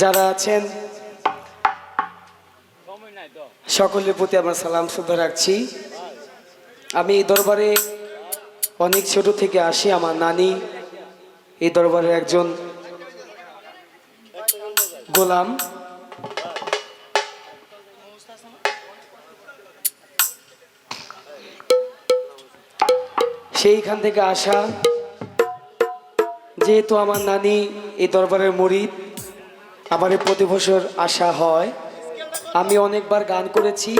যারা আছেন, সকলের প্রতি আমার সালাম শ্রদ্ধা রাখছি। আমি এই দরবারে অনেক ছোট থেকে আসি, আমার নানি, এই দরবারের একজন গোলাম। সেইখান থেকে আসা, যেহেতু আমার নানি এই দরবারের মরিদ আমার প্রতি বছর আসা হয় আমি অনেকবার গান করেছি।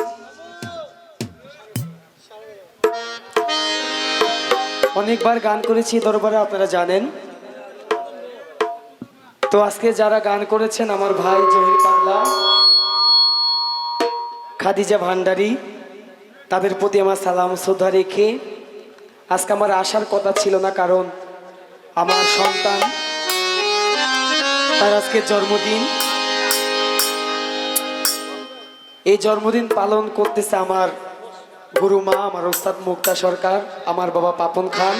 অনেকবার গান করেছি দরবারে, আপনারা জানেন। তো আজকে যারা গান করেছেন, আমার ভাই জহির পাগলা, খাদিজা ভান্ডারী, তাদের প্রতি আমার সালাম শ্রদ্ধা রেখে আজকে আমার আসার কথা ছিল না, কারণ আমার সন্তান তার আজকে জন্মদিন। এই জন্মদিন পালন করতেছে আমার গুরু মা, আমার ওস্তাদ মুক্তা সরকার, আমার বাবা পাপন খান।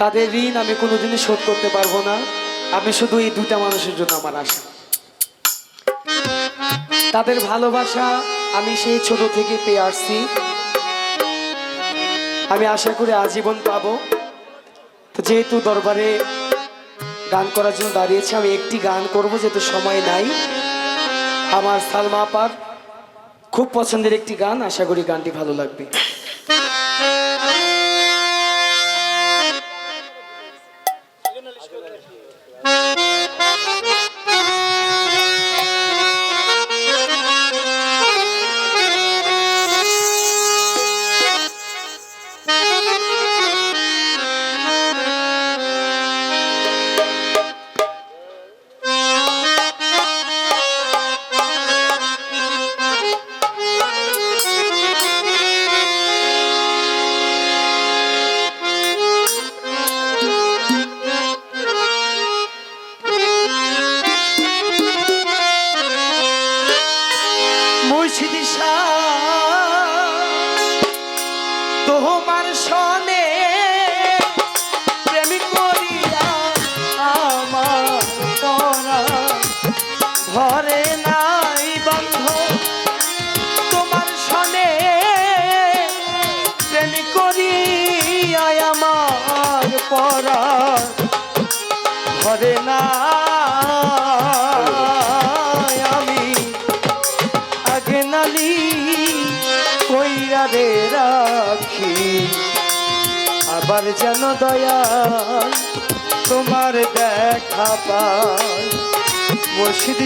তাদের ঋণ আমি কোনোদিনই শোধ করতে পারব না। আমি শুধু এই দুটা মানুষের জন্য আমার আশা। তাদের ভালোবাসা আমি সেই ছোট থেকে পেয়ে আসছি। আমি আশা করি আজীবন পাবো। তো যেহেতু দরবারে গান করার জন্য দাঁড়িয়েছি। আমি একটি গান করব, যেহেতু সময় নাই। আমার সালমা আপার খুব পছন্দের একটি গান, আশা করি গানটি ভালো লাগবে। করিয়া আমার পরা। ঘরে না আমি। আগে নালি কইরা রে রাখি। আবার যেন দয়াল তোমার দেখা পাই। মুর্শিদ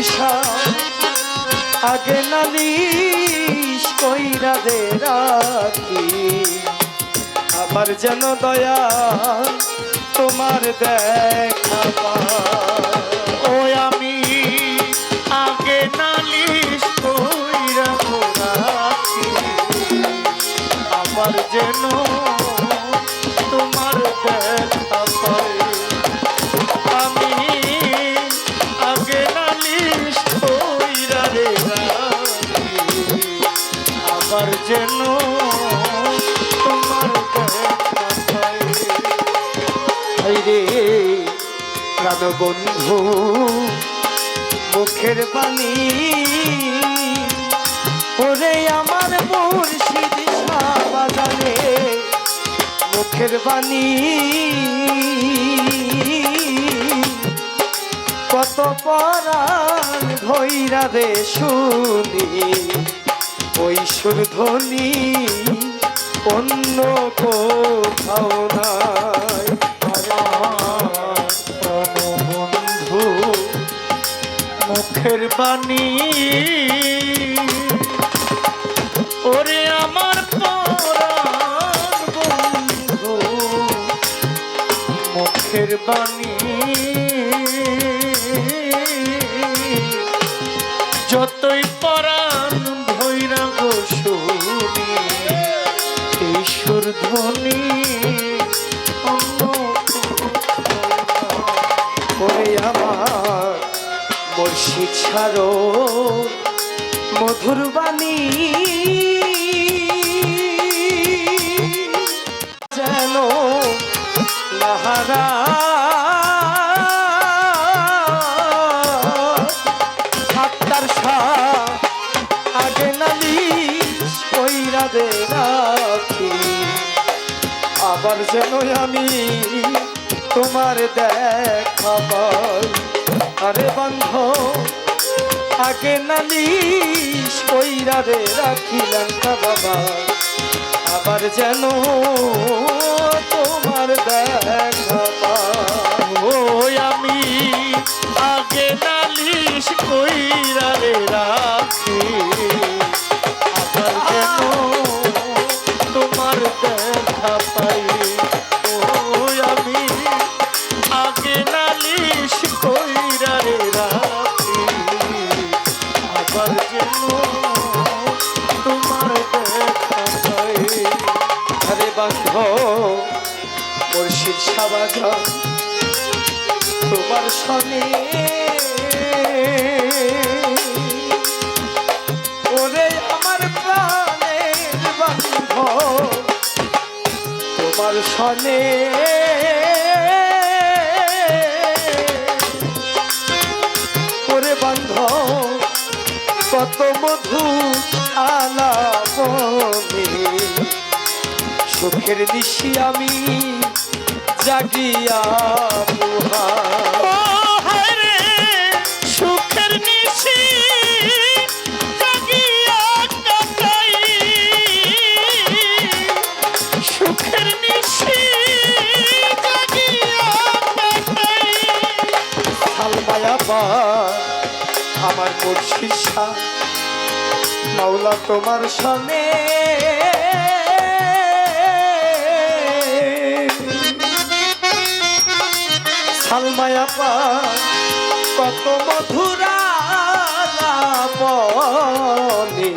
আগে নালিশ কইরা রে রাখি। আবার যেন দয়া তোমার দেখা ও আমি আগে নালিশ কইরা আমার যেন প্রাণবন্ধু মুখের বাণী ওরে আমার মুর্শিদ বাজানে মুখের বাণী কত পরাণ ধৈরা রে শুনি, ওই সুর ধ্বনি অন্য কোথাও নাই মুখের ওরে আমার বন্ধু বাণী। যতই পরাণ ভৈরা গো শুনি ঈশ্বর ধ্বনি আশারো মধুর বাণী। যেন নাহারা কইরা আবার যেন আমি তোমার দেখ আরে বন্ধ আগে নালিশ কইরা রে রাখিলাম বাবা। আবার যেন সাবাজা তোমার সনে। ওরে আমার প্রাণের বন্ধ সনে। ওরে বন্ধ কত মধু আলাপনে, সুখের নিশি আমি জাগিয়া আমার মুর্শিদ শাহ মাওলা তোমার সনে সালমায়া পা কত মধুরা বলে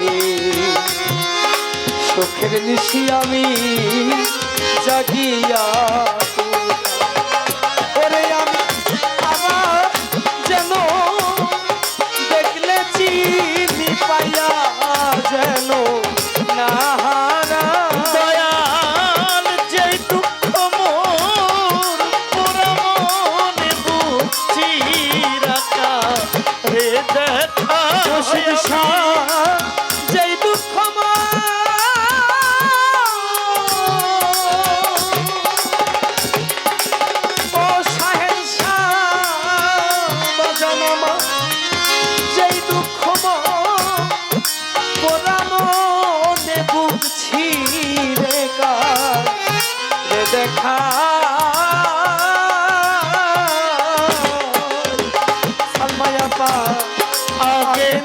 সুখের নিশি আমি জাগিয়া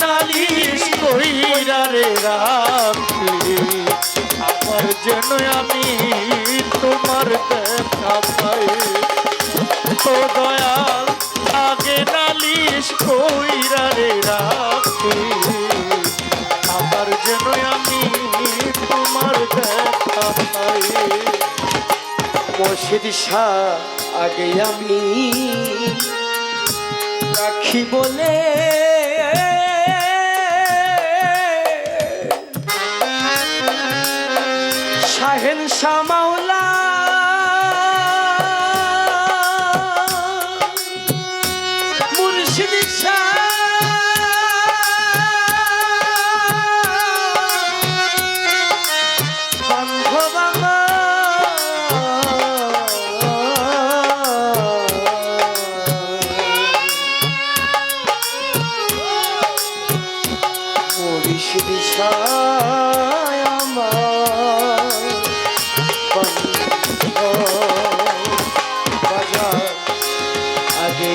নালিশ কইরা রে রাখি আমার যেন আমি তোমার দেখা পাই। তো দয়াল, আগে নালিশ কইরা রে রাখি আমার যেন আমি তোমার দেখা পাই। আগে আমি রাখি বলে chama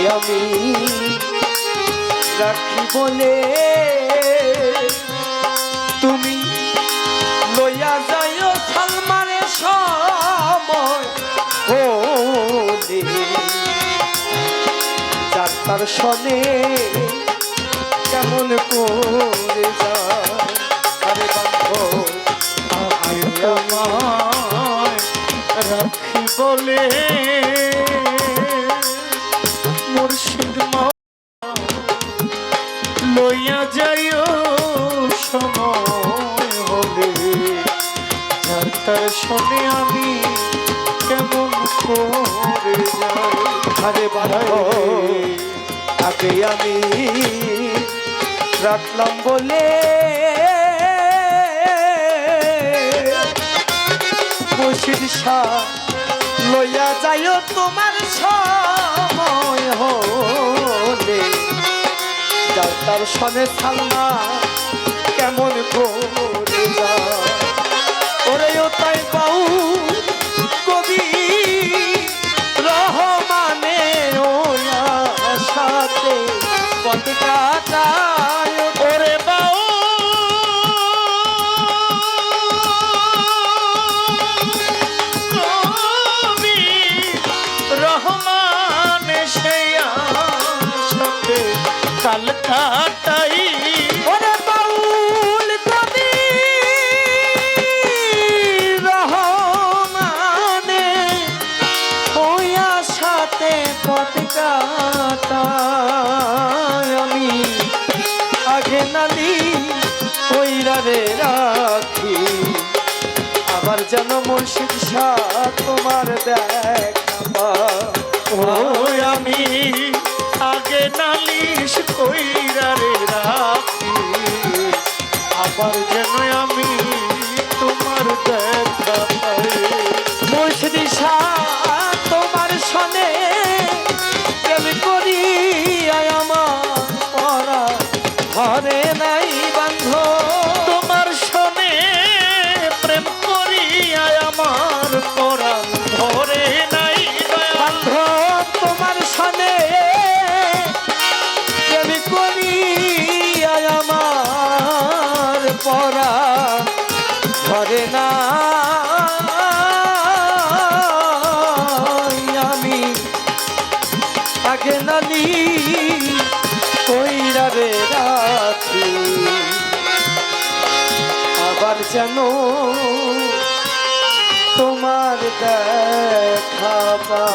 আমি রাখি বলে তুমি লইয়া যাইও সালমানে সময় হলে কেমন করে আরে বান্ধ আগে আমি রাখলাম বলে মুর্শিদ শাহ লইয়া যাইও তোমার সময় হলে। যার তার সনে সালমা কেমন করে? কাটাই ওরে বাউল কবি রহমানে ওয়া সাথে পথ আমি। আগে নালি রাখি। আবার যেন মুর্শিদ শাহ তোমার দেখা আমি আগে নালিশ কইরা রে রাখি। আবার যেন আমি তোমার দেখা পাই। তোমার সনে কেনানি কইরা রে রাখি। আবার যেন তোমার দেখা পা